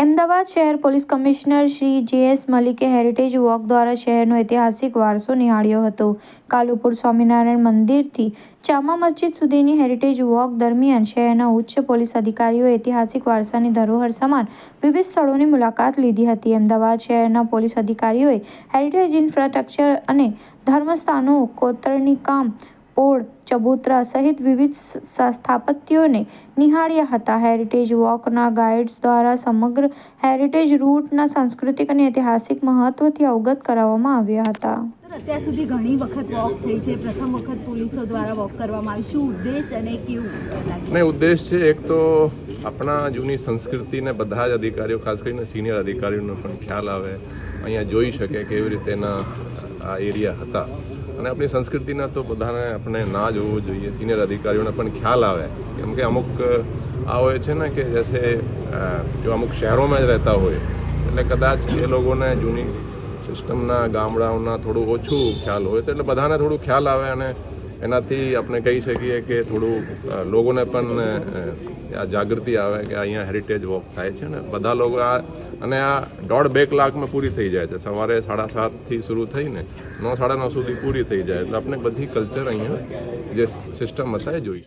અમદાવાદ શહેર police commissioner Shri JS મલિકે heritage walk દ્વારા શહેરનો ઐતિહાસિક વારસો નિહાળ્યો હતો. કાલુપુર સ્વામિનારાયણ મંદિરથી ચામા મસ્જિદ સુધીની હેરિટેજ વોક દરમિયાન શહેરના ઉચ્ચ પોલીસ અધિકારીઓએ ઐતિહાસિક વારસાની ધરોહર સમાન વિવિધ સ્થળોની મુલાકાત લીધી હતી. અમદાવાદ શહેરના પોલીસ અધિકારીઓએ હેરિટેજ ઇન્ફ્રાસ્ટ્રક્ચર અને ધર્મસ્થાનો કોતરણી કામ પોળ ચબૂતરા સહિત વિવિધ સ્થાપત્યોને નિહાળ્યા હતા. હેરિટેજ વોકના ગાઈડ્સ દ્વારા સમગ્ર હેરિટેજ રૂટના સાંસ્કૃતિક અને ઐતિહાસિક મહત્વથી અવગત કરાવવામાં આવ્યા હતા. અત્યાર સુધી ઘણી વખત વોક થઈ છે. પ્રથમ વખત પોલીસો દ્વારા વોક કરવામાં આવી. શું ઉદ્દેશ અને કેવું નહીં, ઉદ્દેશ છે એક તો આપણા જૂની સંસ્કૃતિને બધા જ અધિકારીઓ, ખાસ કરીને સિનિયર અધિકારીઓનો પણ ખ્યાલ આવે. અહીંયા જોઈ શકે કેવી રીતે એના આ એરિયા હતા. અને આપણી સંસ્કૃતિના તો બધાને આપણે ના જોવું જોઈએ. સિનિયર અધિકારીઓને પણ ખ્યાલ આવે. કેમ કે અમુક, આ હોય છે ને કે જૈસે જો અમુક શહેરોમાં જ રહેતા હોય, એટલે કદાચ એ લોકોને જૂની સિસ્ટમના ગામડાઓના થોડું ઓછું ખ્યાલ હોય તો એટલે બધાને થોડું ખ્યાલ આવે અને એનાથી આપણે કહી શકીએ કે થોડું લોકોને પણ આ જાગૃતિ આવે કે અહીંયા હેરિટેજ વોક થાય છે. ને બધા લોકો આ, અને આ દોઢ બે કલાકમાં પૂરી થઈ જાય છે. સવારે સાડા સાતથી શરૂ થઈને નવ, સાડા નવ સુધી પૂરી થઈ જાય. એટલે આપણે બધી કલ્ચર અહીંયા જે સિસ્ટમ હતા એ જોઈ.